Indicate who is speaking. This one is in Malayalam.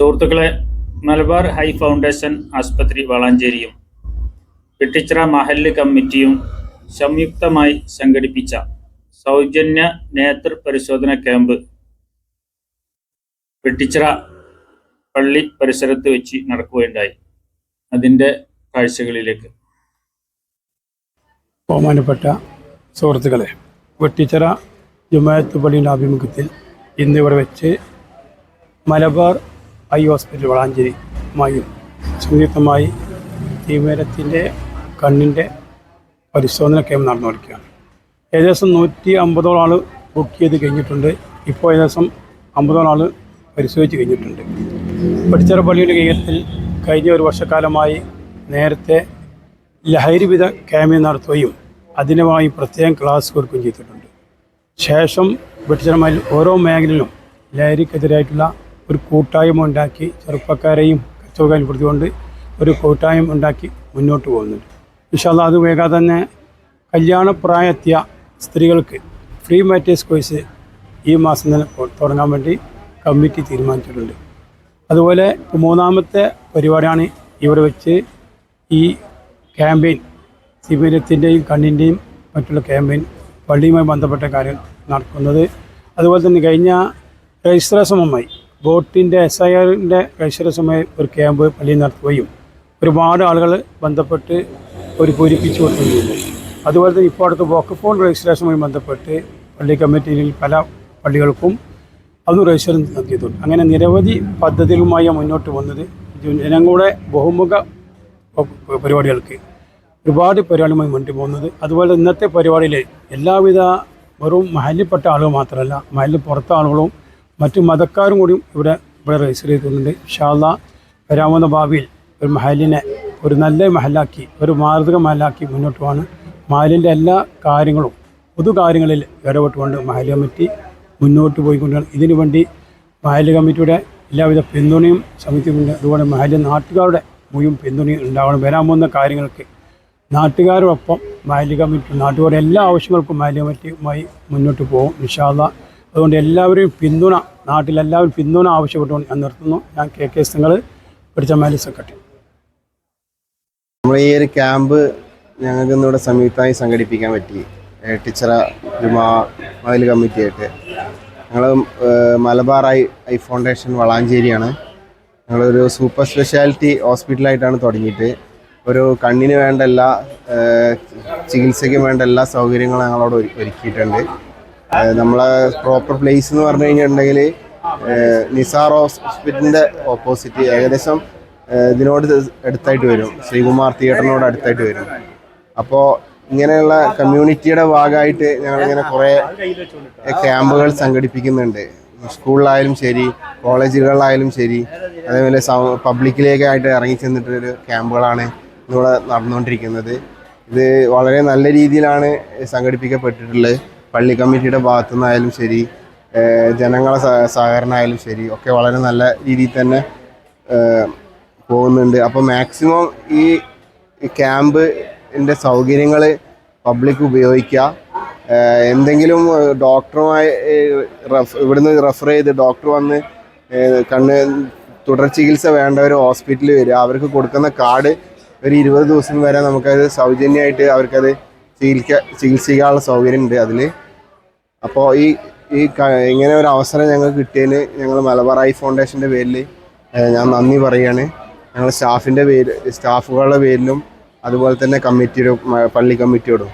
Speaker 1: സുഹൃത്തുക്കളെ മലബാർ ഹൈ ഫൗണ്ടേഷൻ ആശുപത്രി വളാഞ്ചേരിയും വെട്ടിച്ചിറ മഹല്ല് കമ്മിറ്റിയും സംയുക്തമായി സംഘടിപ്പിച്ച സൗജന്യ നേതൃ പരിശോധന ക്യാമ്പ് വെട്ടിച്ചിറ പള്ളി പരിസരത്ത് വെച്ച് നടക്കുകയുണ്ടായി അതിന്റെ കാഴ്ചകളിലേക്ക്.
Speaker 2: ബഹുമാനപ്പെട്ട സുഹൃത്തുക്കളെ വെട്ടിച്ചിറ ജുമായത്ത് പള്ളിയുടെ ആഭിമുഖ്യത്തിൽ ഇന്നിവിടെ വെച്ച് മലബാർ ഐ ഹോസ്പിറ്റൽ വളാഞ്ചേരി മായും സംയുക്തമായി തീമേരത്തിന്റെ കണ്ണിന്റെ പരിശോധന ക്യാമ്പ് നടന്നുകൊണ്ടിരിക്കുകയാണ്. ഏകദേശം നൂറ്റി അമ്പതോളം ആൾ ബുക്ക് ചെയ്ത് കഴിഞ്ഞിട്ടുണ്ട്. ഇപ്പോൾ ഏകദേശം അമ്പതോളം ആൾ പരിശോധിച്ച് കഴിഞ്ഞിട്ടുണ്ട്. പഠിച്ചറ പള്ളിയുടെ കീഴത്തിൽ കഴിഞ്ഞ ഒരു വർഷക്കാലമായി നേരത്തെ ലഹരി വിധ ക്യാമ്പ് നടത്തുകയും അതിനുമായി പ്രത്യേകം ക്ലാസ് കൊടുക്കുകയും ചെയ്തിട്ടുണ്ട്. ശേഷം ബ്രിട്ടീഷർമാരിൽ ഓരോ മേഖലയിലും ലഹരിക്കെതിരായിട്ടുള്ള ഒരു കൂട്ടായ്മ ഉണ്ടാക്കി ചെറുപ്പക്കാരെയും കച്ചവടം കൊടുത്തുകൊണ്ട് ഒരു കൂട്ടായ്മ ഉണ്ടാക്കി മുന്നോട്ട് പോകുന്നുണ്ട്. വിശാല അത് വേഗം തന്നെ കല്യാണപ്രായത്തിയ സ്ത്രീകൾക്ക് ഫ്രീ മാറ്റേഴ്സ് കോഴ്സ് ഈ മാസം തന്നെ തുടങ്ങാൻ വേണ്ടി കമ്മിറ്റി തീരുമാനിച്ചിട്ടുണ്ട്. അതുപോലെ മൂന്നാമത്തെ പരിപാടിയാണ് ഇവിടെ വെച്ച് ഈ ക്യാമ്പയിൻ ശിബിരത്തിന്റെയും കണ്ണിന്റെയും മറ്റുള്ള ക്യാമ്പയിൻ പള്ളിയുമായി ബന്ധപ്പെട്ട കാര്യം നടക്കുന്നത്. അതുപോലെ തന്നെ കഴിഞ്ഞ രജിസ്ട്രേഷനുമായി ബോട്ടിന്റെ എസ് ഐ ആറിന്റെ കൈശ്വര സമയം ഒരു ക്യാമ്പ് പള്ളിയിൽ നടത്തുകയും ഒരുപാട് ആളുകൾ ബന്ധപ്പെട്ട് ഒരു പൂരിപ്പിച്ചു കൊടുക്കുകയും അതുപോലെ തന്നെ ഇപ്പോൾ അടുത്ത് വോക്കഫോൺ രജിസ്ട്രേഷനുമായി ബന്ധപ്പെട്ട് പള്ളി കമ്മിറ്റിയിൽ പല പള്ളികൾക്കും അതും രജിസ്റ്റർ നടത്തിയിട്ടുണ്ട്. അങ്ങനെ നിരവധി പദ്ധതികളുമായി മുന്നോട്ട് വന്നത് ജനങ്ങളുടെ ബഹുമുഖ പരിപാടികൾക്ക് ഒരുപാട് പരിപാടിയുമായി മുന്നോട്ട് പോകുന്നത്. അതുപോലെ ഇന്നത്തെ പരിപാടിയിൽ എല്ലാവിധ വെറും മഹലിൽപ്പെട്ട ആളുകൾ മാത്രമല്ല മഹലിൽ പുറത്ത ആളുകളും മറ്റു മതക്കാരും കൂടിയും ഇവിടെ ഇവിടെ രജിസ്റ്റർ ചെയ്തിട്ടുണ്ട്. ഷാല വരാവുന്ന ഭാവിയിൽ ഒരു മഹലിനെ ഒരു നല്ല മഹലാക്കി ഒരു മാതൃക മഹലാക്കി മുന്നോട്ട് പോകാൻ മഹലിന്റെ എല്ലാ കാര്യങ്ങളും പൊതു കാര്യങ്ങളിൽ ഇടപെട്ടുകൊണ്ട് മഹൽ കമ്മിറ്റി മുന്നോട്ട് പോയിക്കൊണ്ടാണ് ഇതിനു വേണ്ടി മഹൽ കമ്മിറ്റിയുടെ എല്ലാവിധ പിന്തുണയും സമിതിയുമുണ്ട് അതുപോലെ മഹൽ നാട്ടുകാരുടെ മുഴുവൻ പിന്തുണയും ഉണ്ടാവണം. വരാൻ പോകുന്ന കാര്യങ്ങൾക്ക് നാട്ടുകാരോടൊപ്പം മഹൽ കമ്മിറ്റി നാട്ടുകാരുടെ എല്ലാ ആവശ്യങ്ങൾക്കും മഹൽ കമ്മിറ്റിയുമായി മുന്നോട്ട് പോകും നിഷാദ അതുകൊണ്ട് എല്ലാവരെയും പിന്തുണ നാട്ടിലെല്ലാവരും പിന്തുണ ആവശ്യപ്പെട്ടുകൊണ്ട് ഞാൻ നിർത്തുന്നു. ഞാൻ കെ കെ സിംഗൾ പിടിച്ചമാലി പിടിച്ച സെക്രട്ടറി.
Speaker 3: നമ്മൾ ഈ ഒരു ക്യാമ്പ് ഞങ്ങൾക്ക് ഇന്നിവിടെ സംയുക്തമായി സംഘടിപ്പിക്കാൻ പറ്റി. ടീച്ചറ ജുമാ മതിൽ കമ്മിറ്റിയായിട്ട്. ഞങ്ങൾ മലബാർ ഐ ഐ ഫൗണ്ടേഷൻ വളാഞ്ചേരിയാണ്. ഞങ്ങളൊരു സൂപ്പർ സ്പെഷ്യാലിറ്റി ഹോസ്പിറ്റലായിട്ടാണ് തുടങ്ങിയിട്ട്. ഒരു കണ്ണിന് വേണ്ട എല്ലാ ചികിത്സയ്ക്കും വേണ്ട എല്ലാ സൗകര്യങ്ങളും ഞങ്ങളവിടെ ഒരുക്കിയിട്ടുണ്ട്. നമ്മളെ പ്രോപ്പർ പ്ലേസ് എന്ന് പറഞ്ഞു കഴിഞ്ഞിട്ടുണ്ടെങ്കിൽ നിസാർ ഹോസ്പിറ്റലിന്റെ ഓപ്പോസിറ്റ് ഏകദേശം ഇതിനോട് അടുത്തായിട്ട് വരും. ശ്രീകുമാർ തിയേറ്ററിനോട് അടുത്തായിട്ട് വരും. അപ്പോൾ ഇങ്ങനെയുള്ള കമ്മ്യൂണിറ്റിയുടെ ഭാഗമായിട്ട് ഞങ്ങളിങ്ങനെ കുറേ ക്യാമ്പുകൾ സംഘടിപ്പിക്കുന്നുണ്ട്. സ്കൂളിലായാലും ശരി കോളേജുകളിലായാലും ശരി അതേപോലെ പബ്ലിക്കിലേക്കായിട്ട് ഇറങ്ങി ചെന്നിട്ടൊരു ക്യാമ്പുകളാണ് ഇവിടെ നടന്നുകൊണ്ടിരിക്കുന്നത്. ഇത് വളരെ നല്ല രീതിയിലാണ് സംഘടിപ്പിക്കപ്പെട്ടിട്ടുള്ളത്. പള്ളി കമ്മിറ്റിയുടെ ഭാഗത്തു നിന്നായാലും ശരി ജനങ്ങളെ സഹ- സഹകരണമായാലും ശരി ഒക്കെ വളരെ നല്ല രീതിയിൽ തന്നെ പോകുന്നുണ്ട്. അപ്പോൾ മാക്സിമം ഈ ക്യാമ്പിന്റെ സൗകര്യങ്ങൾ പബ്ലിക് ഉപയോഗിക്കുക എന്തെങ്കിലും ഡോക്ടറുമായി റഫ് ഇവിടുന്ന് റെഫർ ചെയ്ത് ഡോക്ടർ വന്ന് കണ്ണ് തുടർ ചികിത്സ വേണ്ടവർ ഹോസ്പിറ്റലിൽ വരിക. അവർക്ക് കൊടുക്കുന്ന കാർഡ് ഒരു ഇരുപത് ദിവസം വരെ നമുക്കത് സൗജന്യമായിട്ട് അവർക്കത് ചികിത്സ ചികിത്സിക്കാനുള്ള സൗകര്യം ഉണ്ട് അതിൽ അപ്പോൾ ഈ ഈ ഇങ്ങനെ ഒരു അവസരം ഞങ്ങൾക്ക് കിട്ടിയതിന് ഞങ്ങൾ മലബാർ ഐ ഫൗണ്ടേഷന്റെ പേരിൽ ഞാൻ നന്ദി പറയുകയാണ്. ഞങ്ങൾ സ്റ്റാഫിന്റെ പേര് സ്റ്റാഫുകളുടെ പേരിലും അതുപോലെ തന്നെ കമ്മിറ്റിയുടെ പള്ളി കമ്മിറ്റിയോടും.